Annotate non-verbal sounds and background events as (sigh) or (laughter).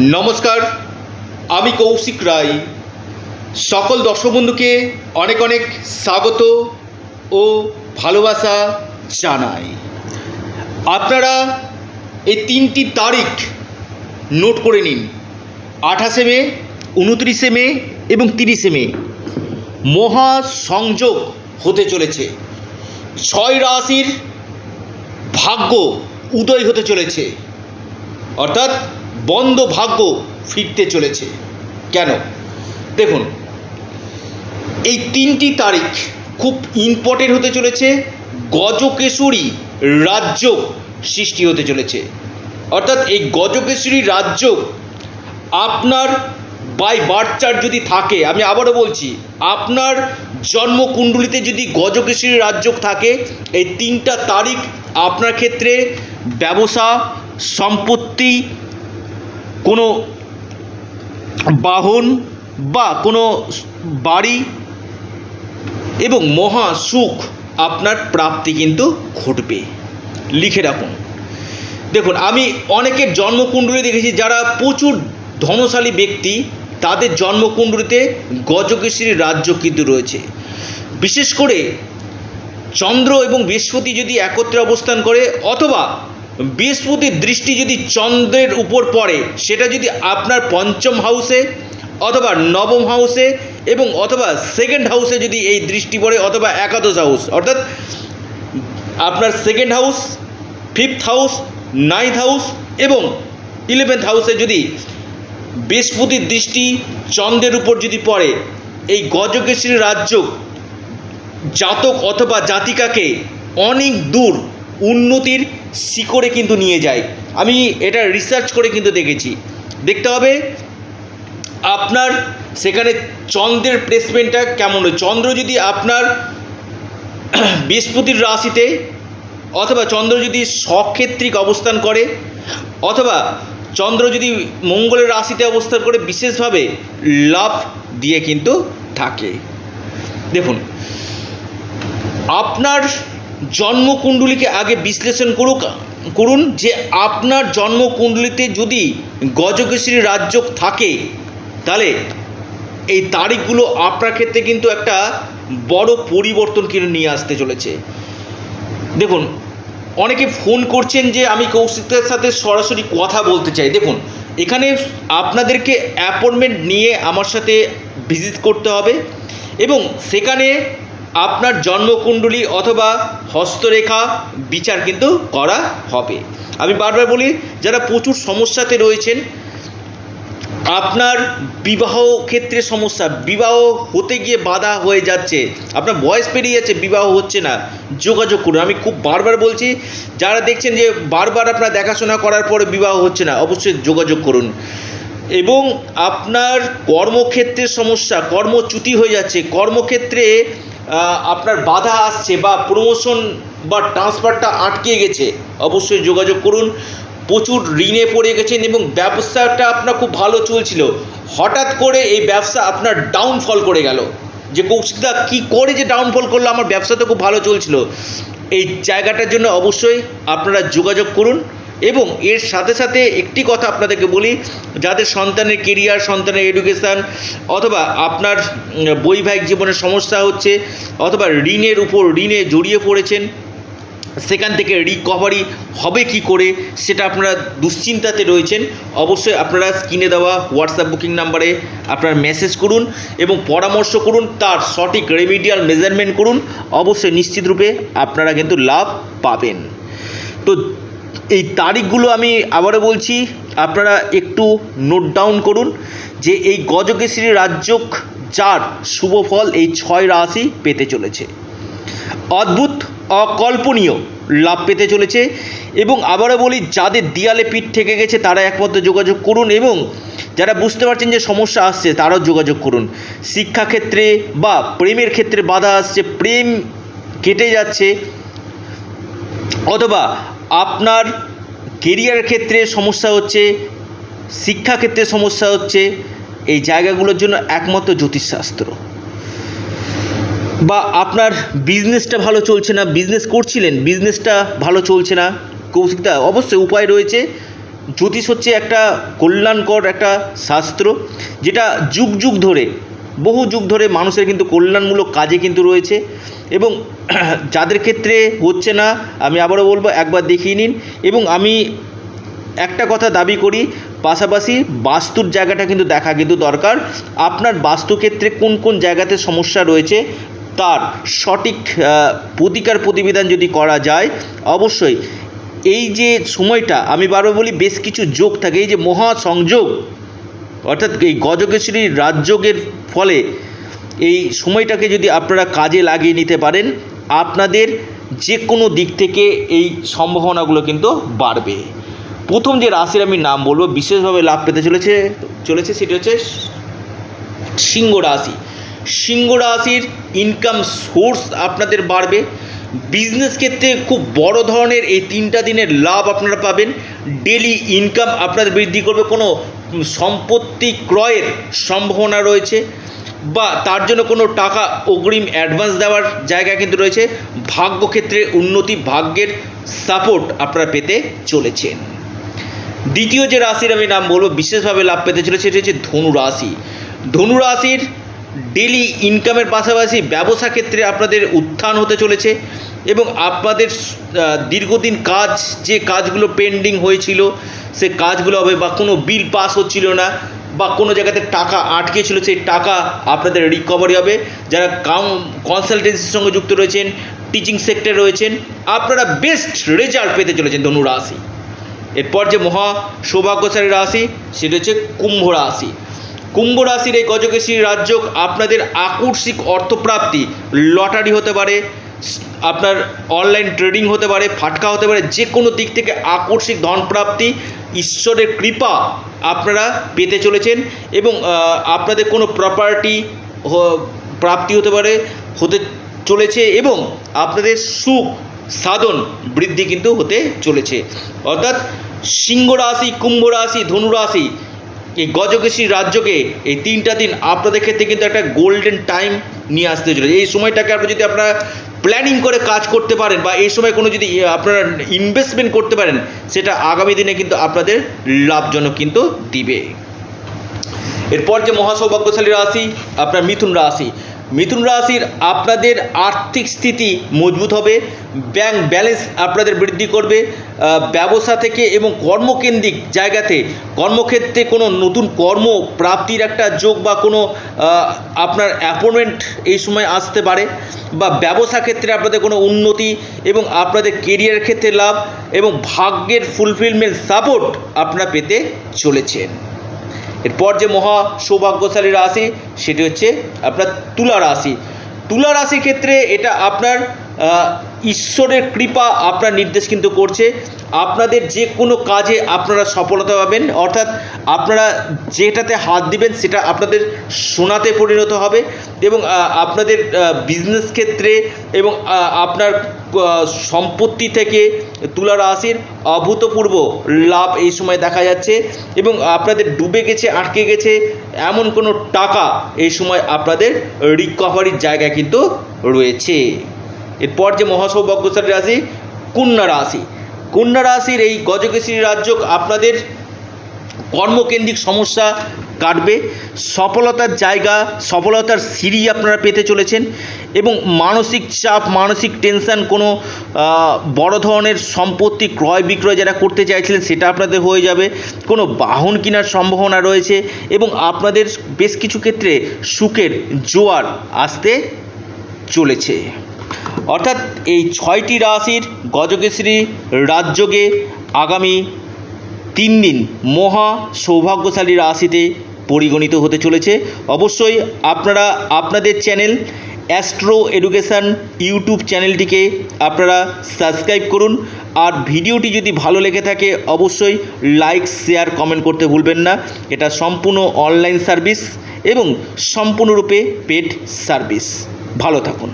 নমস্কার, আমি কৌশিক রায়। সকল দর্শক বন্ধুকে অনেক অনেক স্বাগত ও ভালোবাসা জানাই। আপনারা এই তিনটি তারিখ নোট করে নিন। আঠাশে মে, উনত্রিশে মে এবং তিরিশে মে। মহা সংযোগ হতে চলেছে। ছয় রাশির ভাগ্য উদয় হতে চলেছে। অর্থাৎ বন্ধ ভাগ্য ফিরতে চলেছে। কেন? দেখুন, এই তিনটি তারিখ খুব ইম্পর্টেন্ট হতে চলেছে। গজকেশরী রাজ্য সৃষ্টি হতে চলেছে। অর্থাৎ এই গজকেশরী রাজ্য আপনার বাই বার্থ চার্ট যদি থাকে, আমি আবারও বলছি, আপনার জন্মকুণ্ডলিতে যদি গজকেশরী রাজ্য থাকে, এই তিনটা তারিখ আপনার ক্ষেত্রে ব্যবসা, সম্পত্তি কোনো বাহন বা কোনো বাড়ি এবং মহা সুখ আপনার প্রাপ্তি কিন্তু ঘটবে। লিখে রাখুন। দেখুন, আমি অনেকের জন্মকুণ্ডলী দেখেছি যারা প্রচুর ধনশালী ব্যক্তি, তাদের জন্মকুণ্ডলীতে গজকেশরী রাজ্য কিন্তু রয়েছে। বিশেষ করে চন্দ্র এবং বৃহস্পতি যদি একত্রে অবস্থান করে অথবা বৃহস্পতির দৃষ্টি যদি চন্দ্রের উপর পড়ে, সেটা যদি আপনার পঞ্চম হাউসে অথবা নবম হাউসে এবং অথবা সেকেন্ড হাউসে যদি এই দৃষ্টি পড়ে, অথবা একাদশ হাউস অর্থাৎ আপনার second house fifth house ninth house এবং ইলেভেন্থ হাউসে যদি বৃহস্পতির দৃষ্টি চন্দ্রের উপর যদি পড়ে, এই গজকেশরী রাজ্য জাতক অথবা জাতিকাকে অনেক দূর উন্নতির শিকড়ে কিন্তু নিয়ে যায়। আমি এটা রিসার্চ করে কিন্তু দেখেছি। দেখতে হবে আপনার সেখানে চন্দ্রের প্লেসমেন্টটা কেমন চন্দ্র যদি আপনার (coughs) বৃহস্পতির রাশিতে অথবা চন্দ্র যদি সক্ষেত্রিক অবস্থান করে, অথবা চন্দ্র যদি মঙ্গলের রাশিতে অবস্থান করে, বিশেষভাবে লাভ দিয়ে কিন্তু থাকে। দেখুন, আপনার জন্মকুণ্ডলীকে আগে বিশ্লেষণ করুক, করুন যে আপনার জন্মকুণ্ডলিতে যদি গজকেশরী রাজ্য থাকে, তাহলে এই তারিখগুলো আপনার ক্ষেত্রে কিন্তু একটা বড় পরিবর্তন কিন্তু নিয়ে আসতে চলেছে। দেখুন, অনেকে ফোন করছেন যে আমি কৌশিকের সাথে সরাসরি কথা বলতে চাই। দেখুন, এখানে আপনাদেরকে অ্যাপয়েন্টমেন্ট নিয়ে আমার সাথে ভিজিট করতে হবে এবং সেখানে আপনার জন্মকুণ্ডলী অথবা হস্তরেখা বিচার কিন্তু করা হবে। আমি বারবার বলি, যারা প্রচুর সমস্যাতে রয়েছেন, আপনার বিবাহ ক্ষেত্রে সমস্যা, বিবাহ হতে গিয়ে বাধা হয়ে যাচ্ছে, আপনার বয়স পেরিয়ে যাচ্ছে, বিবাহ হচ্ছে না, যোগাযোগ করুন। আমি খুব বারবার বলছি, যারা দেখছেন যে বারবার আপনার দেখাশোনা করার পরে বিবাহ হচ্ছে না, অবশ্যই যোগাযোগ করুন। এবং আপনার কর্মক্ষেত্রের সমস্যা, কর্মচ্যুতি হয়ে যাচ্ছে, কর্মক্ষেত্রে আপনার বাধা আসছে বা প্রমোশন বা ট্রান্সফারটা আটকে গেছে, অবশ্যই যোগাযোগ করুন। প্রচুর ঋণে পড়ে গেছেন এবং ব্যবসাটা আপনার খুব ভালো চলছিল। হঠাৎ করে এই ব্যবসা আপনার ডাউনফল করে গেল। যে কৌশিকদা কী করে যে ডাউনফল করল, আমার ব্যবসা তো খুব ভালো চলছিল। এই জায়গাটার জন্য অবশ্যই আপনারা যোগাযোগ করুন। এবং এর সাথে সাথে একটি কথা আপনাদেরকে বলি, যাদের সন্তানের কেরিয়ার সন্তানের এডুকেশান অথবা আপনার বৈবাহিক জীবনের সমস্যা হচ্ছে অথবা ঋণের উপর, ঋণে জড়িয়ে পড়েছেন, সেখান থেকে রিকভারি হবে কি করে সেটা আপনারা দুশ্চিন্তাতে রয়েছেন, অবশ্যই আপনারা স্ক্রিনে দেওয়া হোয়াটসঅ্যাপ বুকিং নাম্বারে আপনারা মেসেজ করুন এবং পরামর্শ করুন, তার সঠিক রেমিডিয়াল মেজারমেন্ট করুন, অবশ্যই নিশ্চিতরূপে আপনারা কিন্তু লাভ পাবেন। তো এই তারিখগুলো আমি আবারও বলছি, আপনারা একটু নোট ডাউন করুন যে এই গজকেশরী রাজ্যক যার শুভ ফল এই ছয় রাশি পেতে চলেছে। অদ্ভুত, অকল্পনীয় লাভ পেতে চলেছে এবং আবারও বলি, যাদের দিয়ালে পিঠ থেকে গেছে তারা একমাত্র যোগাযোগ করুন এবং যারা বুঝতে পারছেন যে সমস্যা আসছে তারাও যোগাযোগ করুন। শিক্ষাক্ষেত্রে বা প্রেমের ক্ষেত্রে বাধা আসছে, প্রেম কেটে যাচ্ছে অথবা আপনার কেরিয়ার ক্ষেত্রে সমস্যা হচ্ছে শিক্ষাক্ষেত্রে সমস্যা হচ্ছে, এই জায়গাগুলোর জন্য একমাত্র জ্যোতিষশাস্ত্র। বা আপনার বিজনেসটা ভালো চলছে না বিজনেস করছিলেন বিজনেসটা ভালো চলছে না কৌশিকদা অবশ্যই উপায় রয়েছে। জ্যোতিষ হচ্ছে একটা কল্যাণকর একটা শাস্ত্র, যেটা যুগ যুগ ধরে বহু যুগ ধরে মানুষের কিন্তু কল্যাণমূলক কাজে কিন্তু রয়েছে এবং (clears throat) যাদের ক্ষেত্রে হচ্ছে না, আমি আবারও বলব, একবার দেখিয়ে নিন। এবং আমি একটা কথা দাবি করি, পাশাপাশি বাস্তুর জায়গাটা কিন্তু দেখা কিন্তু দরকার। আপনার বাস্তুক্ষেত্রে কোন কোন জায়গাতে সমস্যা রয়েছে, তার সঠিক প্রতিকার প্রতিবিধান যদি করা যায়, অবশ্যই। এই যে সময়টা, আমি বারবার বলি, বেশ কিছু যোগ থাকে। এই যে মহাসংযোগ অর্থাৎ এই গজকেশরী রাজযোগের ফলে এই সময়টাকে যদি আপনারা কাজে লাগিয়ে নিতে পারেন, আপনাদের যে কোনো দিক থেকে এই সম্ভাবনাগুলো কিন্তু বাড়বে। প্রথম যে রাশির আমি নাম বলব, বিশেষভাবে লাভ পেতে চলেছে চলেছে সেটি হচ্ছে সিংহ রাশি। সিংহ রাশির ইনকাম সোর্স আপনাদের বাড়বে। বিজনেস ক্ষেত্রে খুব বড় ধরনের এই তিনটা দিনের লাভ আপনারা পাবেন। ডেলি ইনকাম আপনাদের বৃদ্ধি করবে। কোনো সম্পত্তি ক্রয়ের সম্ভাবনা রয়েছে বা তার জন্য কোনো টাকা অগ্রিম অ্যাডভান্স দেওয়ার জায়গা কিন্তু রয়েছে। ভাগ্যক্ষেত্রে উন্নতি ভাগ্যের সাপোর্ট আপনারা পেতে চলেছেন। দ্বিতীয় যে রাশির আমি নাম বলব, বিশেষভাবে লাভ পেতে চলেছে, সেটি হচ্ছে ধনু রাশি। ধনু রাশির ডেলি ইনকামের পাশাপাশি ব্যবসা ক্ষেত্রে আপনাদের উত্থান হতে চলেছে এবং আপনাদের দীর্ঘদিন কাজ, যে কাজগুলো পেন্ডিং হয়েছিল, সে কাজগুলো হবে বা কোনো বিল পাস হচ্ছিল না বা কোনো জায়গাতে টাকা আটকে ছিল, সেই টাকা আপনাদের রিকভারি হবে। যারা কাউ কনসালটেন্সির সঙ্গে যুক্ত রয়েছেন টিচিং সেক্টরে রয়েছেন, আপনারা বেস্ট রেজাল্ট পেতে চলেছেন ধনু রাশি। এরপর যে মহা সৌভাগ্যশালী রাশি, সেটা হচ্ছে কুম্ভ রাশি। কুম্ভ রাশির এই গজকেশী রাজ্য আপনাদের আকস্মিক অর্থপ্রাপ্তি, লটারি হতে পারে, আপনার অনলাইন ট্রেডিং হতে পারে, ফাটকা হতে পারে যে কোনো দিক থেকে আকস্মিক ধনপ্রাপ্তি, ঈশ্বরের কৃপা আপনারা পেতে চলেছেন এবং আপনাদের কোনো প্রপার্টি প্রাপ্তি হতে পারে, হতে চলেছে এবং আপনাদের সুখ সাধন বৃদ্ধি কিন্তু হতে চলেছে। অর্থাৎ সিংহ রাশি, কুম্ভ রাশি, ধনু রাশি এই গজকেশী রাজ্যকে এই তিনটা দিন আপনাদের ক্ষেত্রে কিন্তু একটা গোল্ডেন টাইম নিয়ে আসতে চলেছে এই সময়টাকে আপনি যদি আপনারা প্ল্যানিং করে কাজ করতে পারেন বা এই সময় কোনো যদি আপনারা ইনভেস্টমেন্ট করতে পারেন, সেটা আগামী দিনে কিন্তু আপনাদের লাভজনক কিন্তু দিবে। এরপর যে মহাসৌভাগ্যশালী রাশি, আপনার মিথুন রাশি মিথুন রাশির আপনাদের আর্থিক স্থিতি মজবুত হবে ব্যাংক ব্যালেন্স আপনাদের বৃদ্ধি করবে ব্যবসা থেকে এবং কর্মকেন্দ্রিক জায়গাতে কর্মক্ষেত্রে কোনো নতুন কর্ম প্রাপ্তির একটা যোগ বা কোনো আপনার অ্যাপয়েন্টমেন্ট এই সময় আসতে পারে বা ব্যবসা ক্ষেত্রে আপনাদের কোনো উন্নতি এবং আপনাদের কেরিয়ার ক্ষেত্রে লাভ এবং ভাগ্যের ফুলফিলমেন্ট সাপোর্ট আপনারা পেতে চলেছেন। এরপর যে মহা সৌভাগ্যশালী রাশি, সেটি হচ্ছে আপনার তুলা রাশি। তুলা রাশির ক্ষেত্রে এটা আপনার ঈশ্বরের কৃপা আপনার নির্দেশ কিন্তু করছে। আপনাদের যে কোনো কাজে আপনারা সফলতা পাবেন, অর্থাৎ আপনারা যেটাতে হাত দিবেন সেটা আপনাদের সোনাতে পরিণত হবে এবং আপনাদের বিজনেস ক্ষেত্রে এবং আপনার সম্পত্তি থেকে তুলা রাশির অভূতপূর্ব লাভ এই সময় দেখা যাচ্ছে এবং আপনাদের ডুবে গেছে, আটকে গেছে, এমন কোনো টাকা এই সময় আপনাদের রিকভারির জায়গা কিন্তু রয়েছে। এরপর যে মহাসৌভাগ্যশালী রাশি, কন্যা রাশি। কন্যা রাশির এই গজকেশরী রাজ্য আপনাদের কর্মকেন্দ্রিক সমস্যা কাটবে। সফলতার জায়গা, সফলতার সিঁড়ি আপনারা পেতে চলেছেন এবং মানসিক চাপ, মানসিক টেনশন, কোনো বড় ধরনের সম্পত্তি ক্রয় বিক্রয় যারা করতে চাইছিলেন সেটা আপনাদের হয়ে যাবে। কোনো বাহন কেনার সম্ভাবনা রয়েছে এবং আপনাদের বেশ কিছু ক্ষেত্রে সুখের জোয়ার আসতে চলেছে। অর্থাৎ এই ছয়টি রাশির গজকেশরী রাজযোগে আগামী তিন দিন মহা সৌভাগ্যশালী রাশিতে পরিগণিত হতে চলেছে। অবশ্যই আপনারা আপনাদের চ্যানেল অ্যাস্ট্রো এডুকেশান ইউটিউব চ্যানেলটিকে আপনারা সাবস্ক্রাইব করুন। আর ভিডিওটি যদি ভালো লেগে থাকে, অবশ্যই লাইক, শেয়ার, কমেন্ট করতে ভুলবেন না। এটা সম্পূর্ণ অনলাইন সার্ভিস এবং সম্পূর্ণরূপে পেড সার্ভিস। ভালো থাকুন।